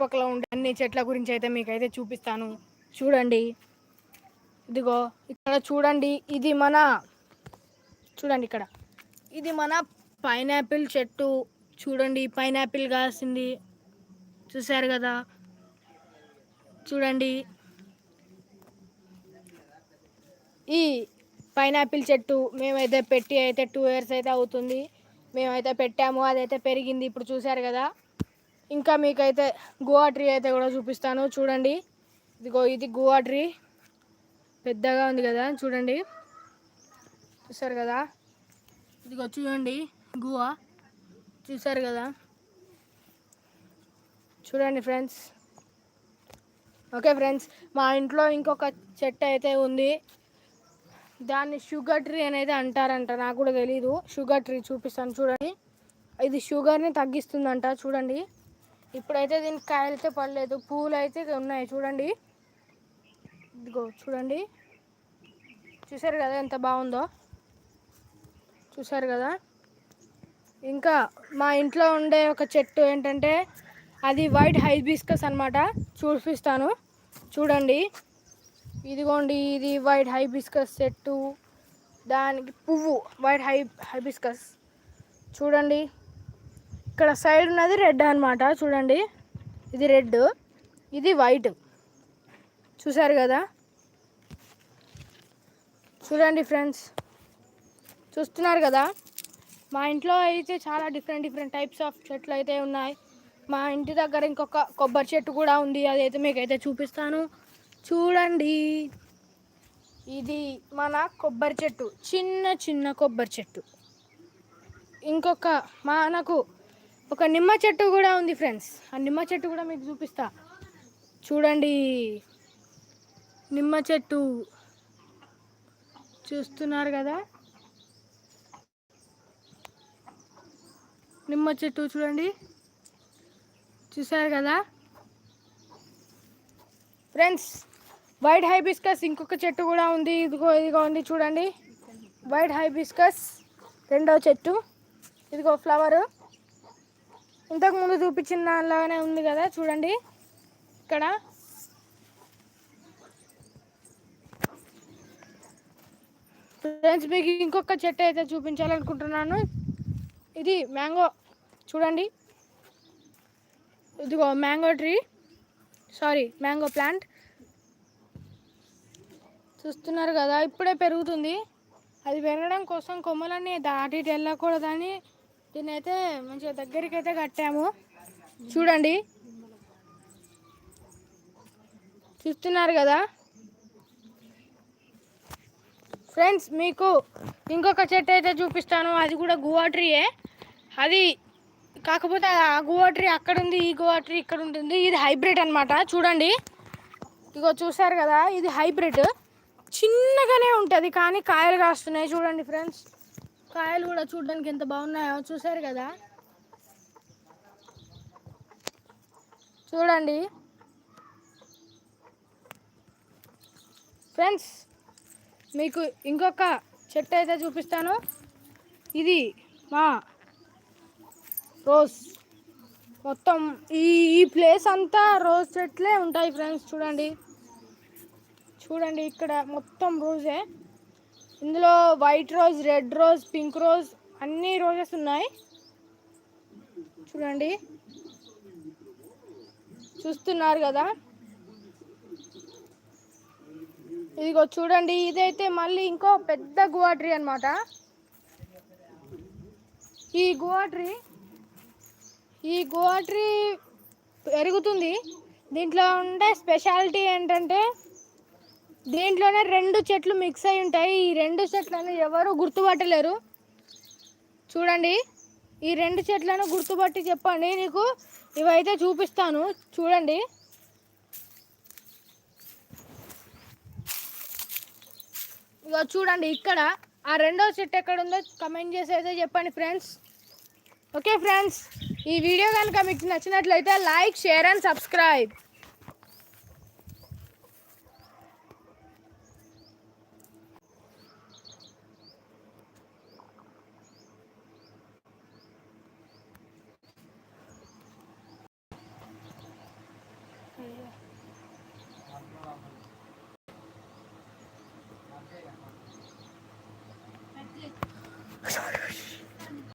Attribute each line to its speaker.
Speaker 1: చుట్టుపక్కల ఉండే అన్ని చెట్ల గురించి అయితే మీకైతే చూపిస్తాను. చూడండి. ఇదిగో ఇక్కడ చూడండి. ఇది మన చూడండి ఇక్కడ. ఇది మన పైనాపిల్ చెట్టు. చూడండి పైనాపిల్ కాసింది. చూశారు కదా? చూడండి. ఈ పైనాపిల్ చెట్టు మేమైతే పెట్టి అయితే టూ ఇయర్స్ అయితే అవుతుంది. మేమైతే పెట్టాము అదైతే పెరిగింది. ఇప్పుడు చూశారు కదా? ఇంకా మీకైతే గోవా ట్రీ అయితే కూడా చూపిస్తాను. చూడండి. ఇదిగో ఇది గువా ట్రీ పెద్దగా ఉంది కదా చూడండి. చూసారు కదా? ఇదిగో చూడండి. గోవా చూసారు కదా? చూడండి ఫ్రెండ్స్ ఓకే ఫ్రెండ్స్ మా ఇంట్లో ఇంకొక చెట్టు అయితే ఉంది. దాన్ని షుగర్ ట్రీ అనేది అంటారంట. నాకు కూడా తెలీదు. షుగర్ ట్రీ చూపిస్తాను. చూడండి. ఇది షుగర్ని తగ్గిస్తుందంట. చూడండి. ఇప్పుడైతే దీనికి కాయలు పడలేదు. పూలు అయితే ఉన్నాయి. చూడండి. ఇదిగో చూడండి. చూసారు కదా ఎంత బాగుందో? చూసారు కదా? ఇంకా మా ఇంట్లో ఉండే ఒక చెట్టు ఏంటంటే అది వైట్ హైబిస్కస్ అనమాట చూపిస్తాను. చూడండి. ఇదిగోండి ఇది వైట్ హైబిస్కస్ చెట్టు. దానికి పువ్వు వైట్ హై హైబిస్కస్. చూడండి. ఇక్కడ సైడ్ ఉన్నది రెడ్ అనమాట చూడండి. ఇది రెడ్ ఇది వైట్ చూసారు కదా? చూడండి ఫ్రెండ్స్ చూస్తున్నారు కదా? మా ఇంట్లో అయితే చాలా డిఫరెంట్ డిఫరెంట్ టైప్స్ ఆఫ్ చెట్లు అయితే ఉన్నాయి. మా ఇంటి దగ్గర ఇంకొక కొబ్బరి చెట్టు కూడా ఉంది. అదైతే మీకైతే చూపిస్తాను. చూడండి. ఇది మన కొబ్బరి చెట్టు. చిన్న చిన్న కొబ్బరి చెట్టు. ఇంకొక మనకు ఒక నిమ్మ చెట్టు కూడా ఉంది ఫ్రెండ్స్. ఆ నిమ్మ చెట్టు కూడా మీకు చూపిస్తా. చూడండి. నిమ్మ చెట్టు. చూస్తున్నారు కదా? నిమ్మ చెట్టు చూడండి. చూసారు కదా? ఫ్రెండ్స్ వైట్ హైబిస్కస్ ఇంకొక చెట్టు కూడా ఉంది. ఇదిగో ఇదిగో ఉంది చూడండి. వైట్ హైబిస్కస్ రెండో చెట్టు. ఇదిగో ఫ్లవర్. ఇంతకు ముందు చూపించిన దానిలాగానే ఉంది కదా చూడండి. ఇక్కడ. ఫ్రెండ్స్ మీకు ఇంకొక చెట్టు అయితే చూపించాలనుకుంటున్నాను. ఇది మ్యాంగో. చూడండి. ఇదిగో mango tree. Sorry mango plant. చూస్తున్నారు కదా ఇప్పుడే పెరుగుతుంది. అది పెరగడం కోసం కొమ్మలన్నీ దాటి వెళ్ళకూడదని దీన్నైతే మంచిగా దగ్గరికి అయితే కట్టాము. చూడండి. చూస్తున్నారు కదా? ఫ్రెండ్స్ మీకు ఇంకొక చెట్టు అయితే చూపిస్తాను. అది కూడా గువా ట్రీయే. అది కాకపోతే ఆ గువా ట్రీ అక్కడ ఉంది ఈ గువా ట్రీ ఇక్కడ ఉంటుంది ఇది హైబ్రిడ్ అనమాట చూడండి. ఇగో చూసారు కదా? ఇది హైబ్రిడ్. చిన్నగానే ఉంటుంది కానీ కాయలు కాస్తున్నాయి. చూడండి ఫ్రెండ్స్. కాయలు కూడా చూడడానికి ఎంత బాగున్నాయో చూసారు కదా? చూడండి. ఫ్రెండ్స్ మీకు ఇంకొక చెట్టు అయితే చూపిస్తాను. ఇది మా రోజ్. మొత్తం ఈ ఈ ప్లేస్ అంతా రోజ్ చెట్లే ఉంటాయి ఫ్రెండ్స్ చూడండి. చూడండి ఇక్కడ మొత్తం రోజే. ఇందులో white rose red rose pink rose అన్ని రోజెస్ ఉన్నాయి. చూడండి. చూస్తున్నారు కదా. ఇదిగో చూడండి. ఇదైతే మళ్ళీ ఇంకో పెద్ద గువా ట్రీ అనమాట ఈ గువాట్రీ ఈ గోవా ట్రీ పెరుగుతుంది. దీంట్లో ఉండే స్పెషాలిటీ ఏంటంటే దీంట్లోనే రెండు చెట్లు మిక్స్ అయి ఉంటాయి. ఈ రెండు చెట్లను ఎవరు గుర్తుపట్టలేరు. చూడండి. ఈ రెండు చెట్లను గుర్తుపట్టి చెప్పండి. నీకు ఇవైతే చూపిస్తాను. చూడండి. ఇక చూడండి ఇక్కడ. ఆ రెండో చెట్టు ఎక్కడ ఉందో కమెంట్ చేసి అయితే చెప్పండి ఫ్రెండ్స్ ఓకే ఫ్రెండ్స్ ఈ వీడియో కనుక మీకు నచ్చినట్లయితే లైక్ షేర్ అండ్ సబ్స్క్రైబ్